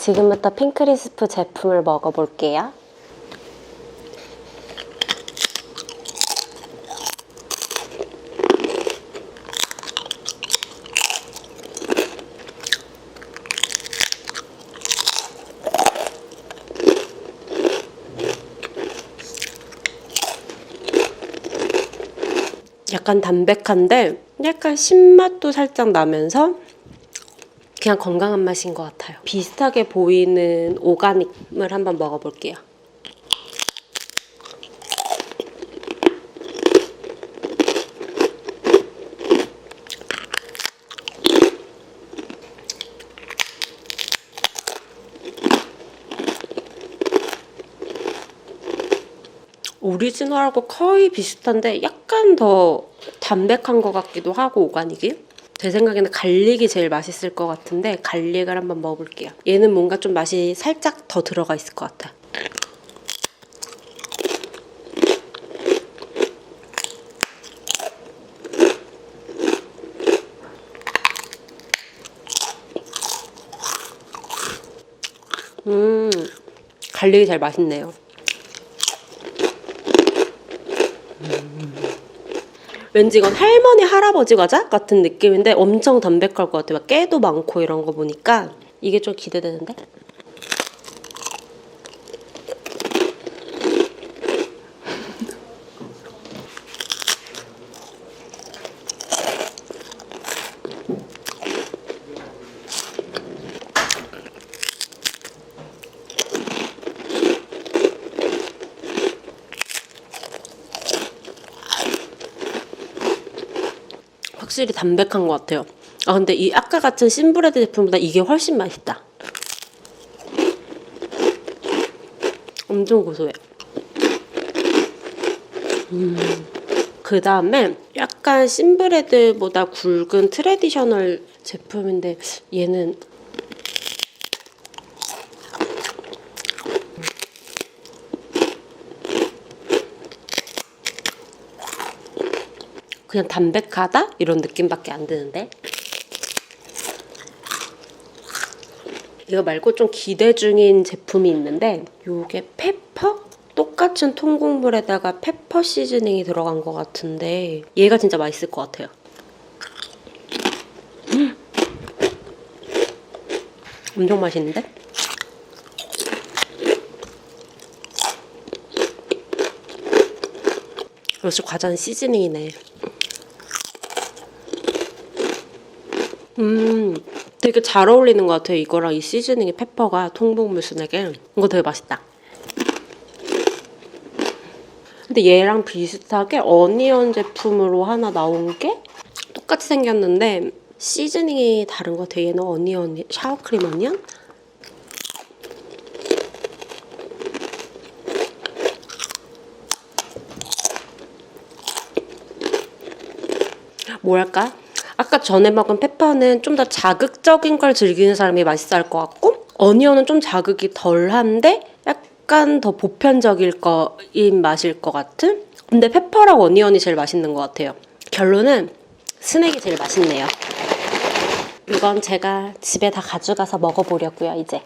지금부터 핑크리스프 제품을 먹어볼게요. 약간 담백한데 약간 신맛도 살짝 나면서 그냥 건강한 맛인 것 같아요. 비슷하게 보이는 오가닉을 한번 먹어볼게요. 오리지널하고 거의 비슷한데 약간 더 담백한 것 같기도 하고 오가닉이 제 생각에는 갈릭이 제일 맛있을 것 같은데 갈릭을 한번 먹어볼게요. 얘는 뭔가 좀 맛이 살짝 더 들어가 있을 것 같아. 음 갈릭이 제일 맛있네요 왠지 이건 할머니 할아버지 과자 같은 느낌인데 엄청 담백할 것 같아요. 막 깨도 많고 이런 거 보니까 이게 좀 기대되는데? 확실히 담백한 것 같아요. 아 근데 이 아까 같은 신브레드 제품보다 이게 훨씬 맛있다. 엄청 고소해. 음. 그 다음에 약간 신브레드보다 굵은 트레디셔널 제품인데 얘는 그냥 담백하다 이런 느낌밖에 안 드는데 이거 말고 좀 기대 중인 제품이 있는데 요게 페퍼? 똑같은 통곡물에다가 페퍼 시즈닝이 들어간 것 같은데 얘가 진짜 맛있을 것 같아요 음. 엄청 맛있는데? 역시 과자는 시즈닝이네 음, 되게 잘 어울리는 것 같아요. 이거랑 이 시즈닝의 페퍼가 통곡무순에게 이거 되게 맛있다. 근데 얘랑 비슷하게 어니언 제품으로 하나 나온 게 똑같이 생겼는데 시즈닝이 다른 것 같아요. 얘는 어니언, 샤워크림 어니언? 뭐랄까? 아까 전에 먹은 페퍼는 좀 더 자극적인 걸 즐기는 사람이 맛있어 할것 같고 어니언은 좀 자극이 덜한데 약간 더 보편적일 거인 맛일 것 같은? 근데 페퍼랑 어니언이 제일 맛있는 것 같아요. 결론은 스낵이 제일 맛있네요. 이건 제가 집에 다 가져가서 먹어보려고요 이제